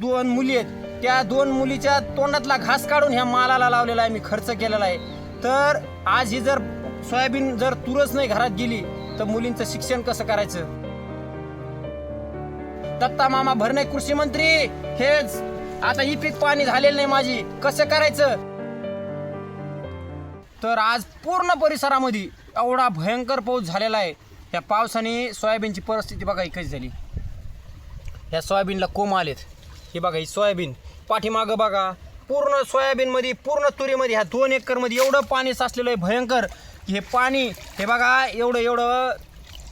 दोन मुली आहेत. त्या दोन मुलीच्या तोंडातला घास काढून ह्या मालाला लावलेला आहे मी खर्च केलेला आहे. तर आज ही जर सोयाबीन जर तुरच नाही घरात गेली तर मुलींचं शिक्षण कसं करायचं? दत्ता मामा भरणे कृषी मंत्री हेच आता ही पीक पाणी झालेलं नाही माझी. कसं करायचं? तर आज पूर्ण परिसरामध्ये एवढा भयंकर पाऊस झालेला आहे. या पावसाने सोयाबीनची परिस्थिती बघा ही झाली. ह्या सोयाबीनला कोंब आलेत. हे बघा ही सोयाबीन. पाठीमागं बघा पूर्ण सोयाबीनमध्ये पूर्ण तुरीमध्ये ह्या दोन एकरमध्ये एवढं पाणी साचलेलं आहे भयंकर. हे पाणी हे बघा एवढं एवढं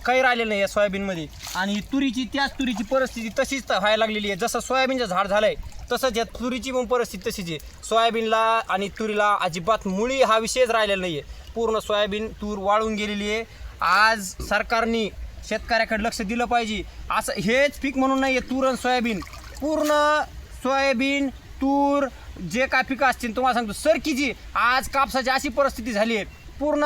काही राहिलेलं नाही या सोयाबीनमध्ये. आणि ही तुरीची त्याच तुरीची परिस्थिती तशीच व्हायला लागलेली आहे. जसं सोयाबीनचं झाड झालं आहे तसंच या तुरीची पण परिस्थिती तशीच आहे. सोयाबीनला आणि तुरीला अजिबात मुळी हा विषयच राहिलेला नाही आहे पूर्ण सोयाबीन तूर वाळून गेलेली आहे. आज सरकारने शेतकऱ्याकडे लक्ष दिलं पाहिजे. असं हेच पीक म्हणून नाही आहे तूर आणि सोयाबीन. पूर्ण सोयाबीन तूर जे काय पिकं असतील तुम्हाला सांगतो सरकीची आज कापसाची अशी परिस्थिती झाली आहे. पूर्ण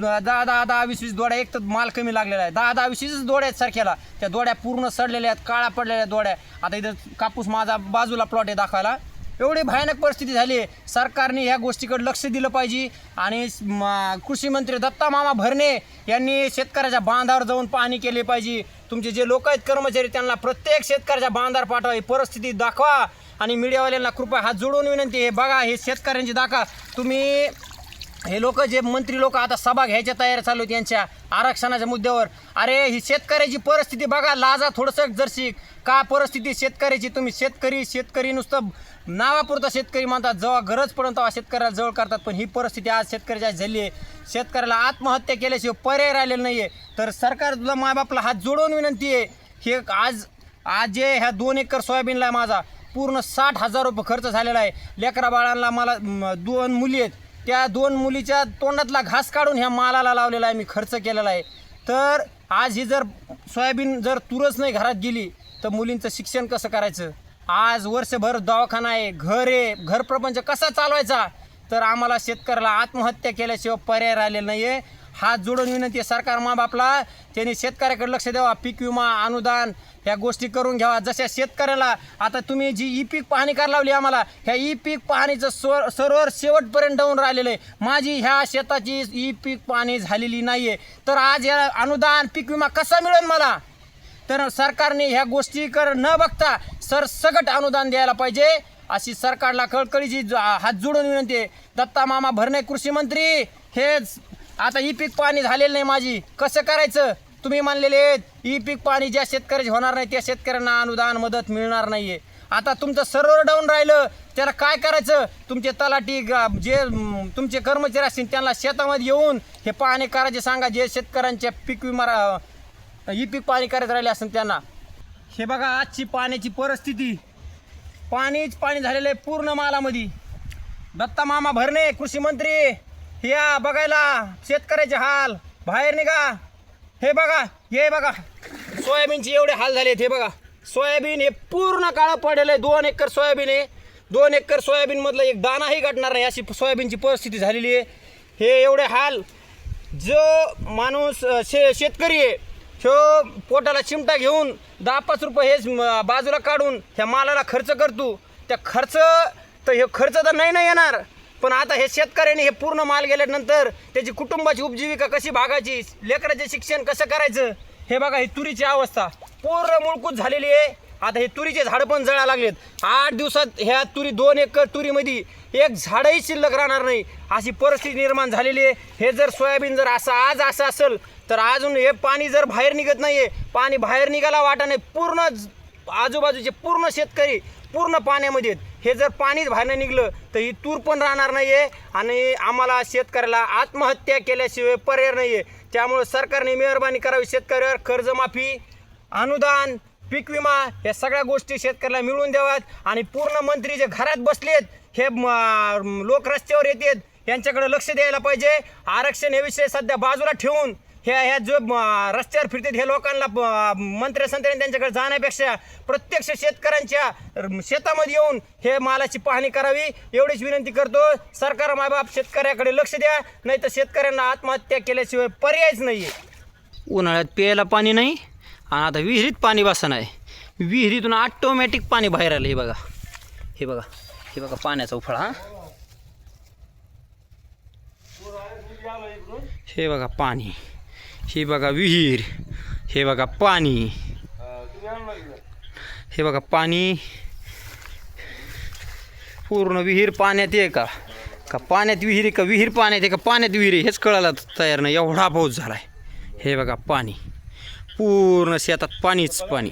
दहा दहा दहा वीस वीस दोड्या एक तर माल कमी लागलेला आहे. दहा दहा वीस वीस दोड्या आहेत सारख्याला त्या दोड्या पूर्ण सडलेल्या आहेत काळा पडलेल्या दोड्या. आता इथं कापूस माझा बाजूला प्लॉट आहे दाखवायला. एवढी भयानक परिस्थिती झाली. आहे सरकारने ह्या गोष्टीकडे लक्ष दिलं पाहिजे. आणि कृषीमंत्री कृषी मंत्री दत्ता मामा भरणे यांनी शेतकऱ्याच्या बांधावर जाऊन पाहणी केली पाहिजे. तुमचे जे लोक आहेत कर्मचारी त्यांना प्रत्येक शेतकऱ्याच्या बांधावर पाठवा. ही परिस्थिती दाखवा. आणि मीडियावाल्यांना कृपया हात जोडून विनंती हे बघा हे शेतकऱ्यांची दाखवा तुम्ही हे लोक जे मंत्री लोक आता सभा घ्यायच्या तयार चालू आहेत यांच्या आरक्षणाच्या मुद्द्यावर. अरे ही शेतकऱ्याची परिस्थिती बघा. लाजा थोडंसं जरशी. का परिस्थिती शेतकऱ्याची? तुम्ही शेतकरी शेतकरी नुसतं नावापुरता शेतकरी म्हणतात जेव्हा गरज पडून तेव्हा शेतकऱ्याला जवळ करतात पण ही परिस्थिती आज शेतकऱ्याच्या झाली आहे. शेतकऱ्याला आत्महत्या केल्याशिवाय पर्याय राहिलेला नाही आहे तर सरकार तुला मायबापला हात जोडून विनंती आहे. हे आज आज जे ह्या दोन एकर सोयाबीनला आहे माझा पूर्ण साठ हजार रुपये खर्च झालेला आहे. लेकरा बाळांना मला दोन मुली आहेत. त्या दोन मुलीच्या तोंडातला घास काढून ह्या मालाला लावलेला आहे मी खर्च केलेला आहे. तर आज ही जर सोयाबीन जर तुरच नाही घरात गेली तर मुलींचं शिक्षण कसं करायचं? आज वर्षभर दवाखाना आहे घर आहे घर प्रपंच कसा चालवायचा? तर आम्हाला शेतकऱ्याला आत्महत्या केल्याशिवाय पर्याय राहिलेला नाही आहे हात जोडून विनंती आहे सरकार मा बापला त्यांनी शेतकऱ्याकडे लक्ष द्यावा पीक विमा अनुदान ह्या गोष्टी करून घ्यावा. जशा शेतकऱ्याला आता तुम्ही जी ई पीक पाहणी करायला लावली आम्हाला ह्या ई पीक पाहणीचं स्वर सरोवर शेवटपर्यंत डाऊन राहिलेलं आहे. माझी ह्या शेताची ई पीक पाहणी झालेली नाही आहे तर आज ह्या अनुदान पीक विमा कसा मिळेल मला? तर सरकारने ह्या गोष्टी कर न बघता सरसकट अनुदान द्यायला पाहिजे अशी सरकारला कळकळीची हात जोडून विनंती आहे. दत्ता मामा भरणे कृषी मंत्री हेच आता ई पीक पाणी झालेलं नाही माझी. कसं करायचं? तुम्ही मानलेले आहेत ई पीक पाणी ज्या शेतकऱ्याचे होणार नाही त्या शेतकऱ्यांना अनुदान मदत मिळणार नाही आहे आता तुमचं सर्व्हर डाऊन राहिलं त्याला काय करायचं? तुमचे तलाठी ग- जे तुमचे कर्मचारी असतील त्यांना शेतामध्ये येऊन हे पाहणी करायचे सांगा. जे शेतकऱ्यांच्या पीक विमा ई ही पीक पाणी करत राहिले असेल त्यांना. हे बघा आजची पाण्याची परिस्थिती. पाणीच पाणी झालेलं आहे पूर्ण मालामध्ये. दत्ता मामा भरणे कृषी मंत्री. हे या बघायला शेतकऱ्याचे हाल. बाहेर निघा. हे बघा हे बघा. सोयाबीनचे एवढे हाल झाले हे बघा. सोयाबीन हे पूर्ण काळं पडलेलं आहे. दोन एकर सोयाबीन आहे. दोन एकर सोयाबीनमधलं एक दानाही घटणार नाही. अशी सोयाबीनची परिस्थिती झालेली आहे. हे एवढे हाल. जो माणूस शे शेतकरी आहे ह्यो पोटाला चिमटा घेऊन दहा पाच रुपये हेच बाजूला काढून ह्या मालाला खर्च करतो त्या खर्च तर हे खर्च तर नाही ना येणार. पण आता हे शेतकऱ्याने हे पूर्ण माल गेल्यानंतर त्याची कुटुंबाची उपजीविका कशी भागायची लेकराचे शिक्षण कसं करायचं हे बघा ही तुरीची अवस्था. पूर्ण मुळकूत झालेली आहे. आता हे तुरीचे झाडं पण जळायला लागलेत. आठ दिवसात ह्या तुरी दोन एकर तुरीमध्ये एक झाडही शिल्लक राहणार नाही. अशी परिस्थिती निर्माण झालेली आहे. हे जर सोयाबीन जर असं आज असं असेल तर अजून हे पाणी जर बाहेर निघत नाही आहे पाणी बाहेर निघायला वाटा नाही. पूर्ण ज- आजूबाजूचे पूर्ण शेतकरी पूर्ण पाण्यामध्ये आहेत. हे जर पाणीच बाहेर निघलं तर ही तूर पण राहणार नाही आहे आणि आम्हाला शेतकऱ्याला आत्महत्या केल्याशिवाय पर्याय नाही आहे त्यामुळं सरकारने मेहरबानी करावी. शेतकऱ्यावर कर्जमाफी अनुदान पीक विमा या सगळ्या गोष्टी शेतकऱ्याला मिळवून द्याव्यात आणि पूर्ण मंत्री जे घरात बसलेत हे लोक रस्त्यावर येतात यांच्याकडे लक्ष द्यायला पाहिजे. आरक्षण हे विषय सध्या बाजूला ठेवून ह्या ह्या जो रस्त्यावर फिरतात हे लोकांना मंत्र्या संत्र्यांनी त्यांच्याकडे जाण्यापेक्षा प्रत्यक्ष शेतकऱ्यांच्या शेतामध्ये येऊन हे मालाची पाहणी करावी. एवढीच विनंती करतो सरकार मायबाप शेतकऱ्याकडे लक्ष द्या नाही तर शेतकऱ्यांना आत्महत्या केल्याशिवाय पर्यायच नाही उन्हाळ्यात प्यायला पाणी नाही? आणि आता विहिरीत पाणी बसा नाही विहिरीतून ऑटोमॅटिक पाणी बाहेर आलं हे बघा. हे बघा. हे बघा पाण्याचा उफळा हा. हे बघा पाणी. हे बघा विहीर. हे बघा पाणी. हे बघा पाणी. पूर्ण विहीर पाण्यात आहे का? का पाण्यात विहीर का? विहीर पाण्यात आहे का? पाण्यात विहीर हेच कळायला तयार नाही. एवढा पाऊस झाला आहे हे बघा पाणी. पूर्ण शेतात पाणीच पाणी.